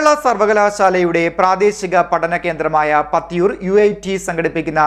കേരള സർവകലാശാലയുടെ പ്രാദേശിക പഠന കേന്ദ്രമായ പത്തിയൂർ യു ഐ ടി സംഘടിപ്പിക്കുന്ന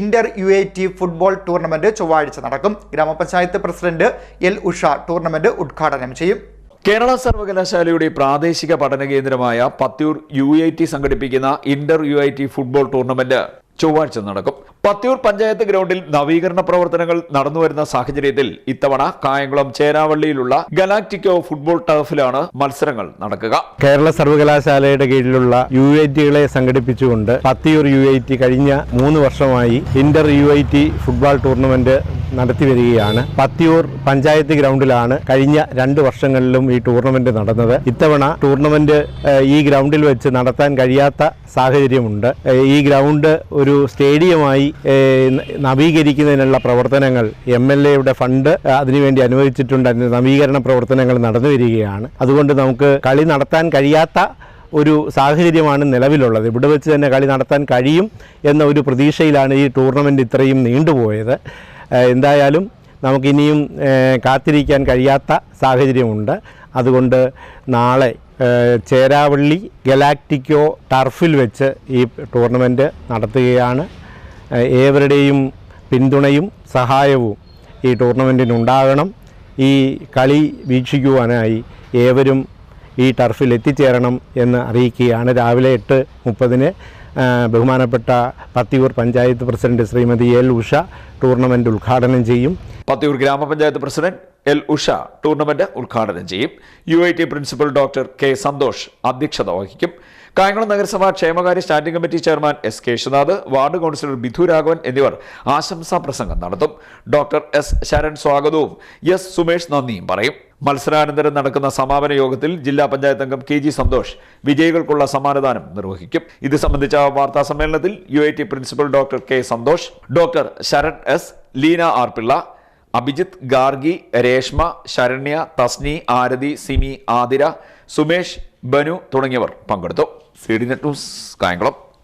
inter U I T football tournament ചൊവ്വാഴ്ച നടക്കും. ഗ്രാമപഞ്ചായത്ത് പ്രസിഡന്റ് എൽ ഉഷ ടൂർണമെന്റ് ഉദ്ഘാടനം ചെയ്യും. കേരള സർവകലാശാലയുടെ പ്രാദേശിക പഠന കേന്ദ്രമായ പത്തിയൂർ യു ഐ ടി സംഘടിപ്പിക്കുന്ന inter U I T football tournament ചൊവ്വാഴ്ച നടക്കും. പത്തിയൂർ പഞ്ചായത്ത് ഗ്രൗണ്ടിൽ നവീകരണ പ്രവർത്തനങ്ങൾ നടന്നുവരുന്ന സാഹചര്യത്തിൽ ഇത്തവണ കായംകുളം ചേരാവള്ളിയിലുള്ള ഗലാക്ടിക്കോ ഫുട്ബോൾ ടർഫിലാണ് മത്സരങ്ങൾ നടക്കുക. കേരള സർവകലാശാലയുടെ കീഴിലുള്ള യു ഐ ടികളെ സംഘടിപ്പിച്ചുകൊണ്ട് പത്തിയൂർ യു ഐ ടി കഴിഞ്ഞ മൂന്ന് വർഷമായി inter U I T football tournament നടത്തി വരികയാണ് പത്തിയൂർ പഞ്ചായത്ത് ഗ്രൗണ്ടിലാണ് കഴിഞ്ഞ രണ്ട് വർഷങ്ങളിലും ഈ ടൂർണമെന്റ് നടന്നത്. ഇത്തവണ ടൂർണമെന്റ് ഈ ഗ്രൗണ്ടിൽ വെച്ച് നടത്താൻ കഴിയാത്ത സാഹചര്യമുണ്ട്. ഈ ഗ്രൗണ്ട് ഒരു സ്റ്റേഡിയമായി നവീകരിക്കുന്നതിനുള്ള പ്രവർത്തനങ്ങൾ എം എൽ എയുടെ ഫണ്ട് അതിനുവേണ്ടി അനുവദിച്ചിട്ടുണ്ട്. അതിന് നവീകരണ പ്രവർത്തനങ്ങൾ നടന്നു വരികയാണ്. അതുകൊണ്ട് നമുക്ക് കളി നടത്താൻ കഴിയാത്ത ഒരു സാഹചര്യമാണ് നിലവിലുള്ളത്. ഇവിടെ വെച്ച് തന്നെ കളി നടത്താൻ കഴിയും എന്ന ഒരു പ്രതീക്ഷയിലാണ് ഈ ടൂർണമെന്റ് ഇത്രയും നീണ്ടുപോയത്. എന്തായാലും നമുക്കിനിയും കാത്തിരിക്കാൻ കഴിയാത്ത സാഹചര്യമുണ്ട്. അതുകൊണ്ട് നാളെ ചേരാവള്ളി ഗലാക്ടിക്കോ ടർഫിൽ വെച്ച് ഈ ടൂർണമെന്റ് നടത്തുകയാണ്. ഏവരുടെയും പിന്തുണയും സഹായവും ഈ ടൂർണമെന്റിനുണ്ടാകണം ഈ കളി വീക്ഷിക്കുവാനായി ഏവരും ഈ ടർഫിൽ എത്തിച്ചേരണം എന്ന് അറിയിക്കുകയാണ്. രാവിലെ എട്ട് മുപ്പതിന് ബഹുമാനപ്പെട്ട Pathiyoor panchayat president Shrimati L Usha tournament ഉദ്ഘാടനം ചെയ്യും. പത്തിയൂർ ഗ്രാമപഞ്ചായത്ത് പ്രസിഡന്റ് എൽ ഉഷ ടൂർണമെന്റ് ഉദ്ഘാടനം ചെയ്യും. U I T principal doctor K Santhosh അധ്യക്ഷത വഹിക്കും. കായംകുളം നഗരസഭാ ക്ഷേമകാര്യ standing committee chairman S Keshunath ward councillor Bidhu Raghavan എന്നിവർ ആശംസാ പ്രസംഗം നടത്തും. ഡോക്ടർ എസ് ശരൺ സ്വാഗതവും. എസ് സുമേഷ് നന്ദിയും പറയും. മത്സരാനന്തരം നടക്കുന്ന സമാപന യോഗത്തിൽ ജില്ലാ പഞ്ചായത്ത് അംഗം കെ ജി സന്തോഷ് വിജയികൾക്കുള്ള സമ്മാനദാനം നിർവഹിക്കും. ഇത് സംബന്ധിച്ച വാർത്താ സമ്മേളനത്തിൽ U I T principal doctor K Santhosh doctor Sharan S Leena R Pillai Abhijith Gargi Reshma Saranya Tasni Arathi Simi Athira Sumesh Banu തുടങ്ങിയവർ പങ്കെടുത്തു. C D net news Kayamkulam.